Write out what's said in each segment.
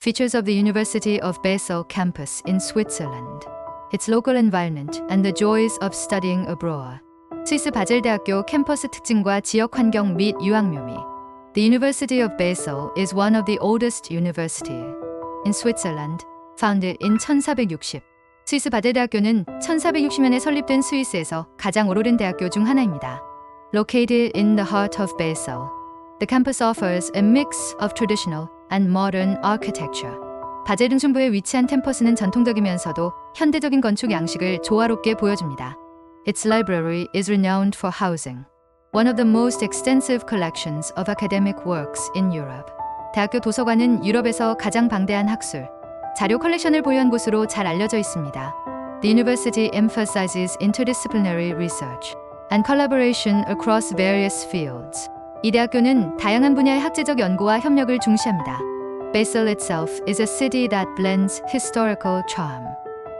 Features of the University of Basel campus in Switzerland. Its local environment and the joys of studying abroad. 스위스 바젤대학교 캠퍼스 특징과 지역 환경 및 유학 묘미. The University of Basel is one of the oldest universities in Switzerland, founded in 1460. 스위스 바젤대학교는 1460년에 설립된 스위스에서 가장 오래된 대학교 중 하나입니다. Located in the heart of Basel, the campus offers a mix of traditional and modern architecture. 바젤 중심부에 위치한 캠퍼스는 전통적이면서도 현대적인 건축 양식을 조화롭게 보여줍니다. Its library is renowned for housing, one of the most extensive collections of academic works in Europe. 대학교 도서관은 유럽에서 가장 방대한 학술, 자료 컬렉션을 보유한 곳으로 잘 알려져 있습니다. The university emphasizes interdisciplinary research and collaboration across various fields. 이 대학교는 다양한 분야의 학제적 연구와 협력을 중시합니다. Basel itself is a city that blends historical charm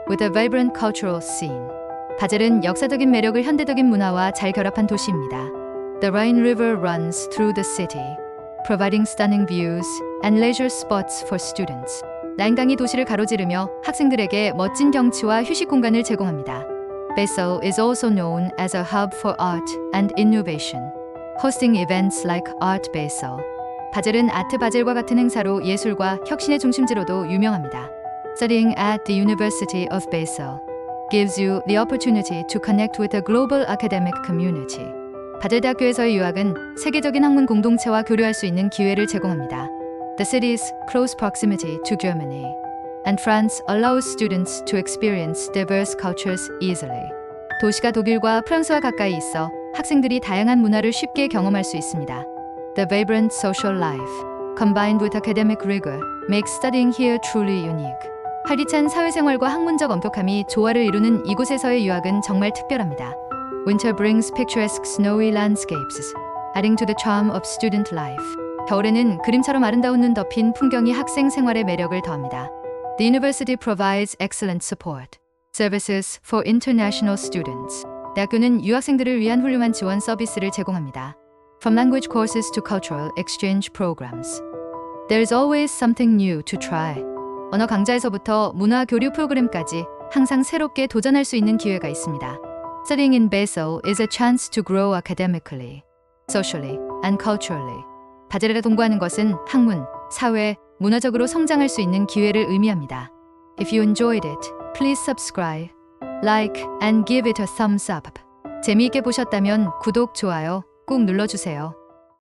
with a vibrant cultural scene. 바젤은 역사적인 매력을 현대적인 문화와 잘 결합한 도시입니다. The Rhine River runs through the city, providing stunning views and leisure spots for students. 라인강이 도시를 가로지르며 학생들에게 멋진 경치와 휴식 공간을 제공합니다. Basel is also known as a hub for art and innovation, hosting events like Art Basel. 바젤은 아트 바젤과 같은 행사로 예술과 혁신의 중심지로도 유명합니다. Studying at the University of Basel gives you the opportunity to connect with a global academic community. 바젤 대학교에서의 유학은 세계적인 학문 공동체와 교류할 수 있는 기회를 제공합니다. The city's close proximity to Germany and France allows students to experience diverse cultures easily. 도시가 독일과 프랑스와 가까이 있어 학생들이 다양한 문화를 쉽게 경험할 수 있습니다. The vibrant social life, combined with academic rigor, makes studying here truly unique. 활기찬 사회생활과 학문적 엄격함이 조화를 이루는 이곳에서의 유학은 정말 특별합니다. Winter brings picturesque snowy landscapes, adding to the charm of student life. 겨울에는 그림처럼 아름다운 눈 덮인 풍경이 학생 생활의 매력을 더합니다. The university provides excellent support, services for international students. 대학교는 유학생들을 위한 훌륭한 지원 서비스를 제공합니다. From language courses to cultural exchange programs. There is always something new to try. 언어 강좌에서부터 문화 교류 프로그램까지 항상 새롭게 도전할 수 있는 기회가 있습니다. Studying in Basel is a chance to grow academically, socially, and culturally. 바젤에 동거하는 것은 학문, 사회, 문화적으로 성장할 수 있는 기회를 의미합니다. If you enjoyed it, please subscribe, like, and give it a thumbs up. 재미있게 보셨다면 구독, 좋아요 꼭 눌러주세요.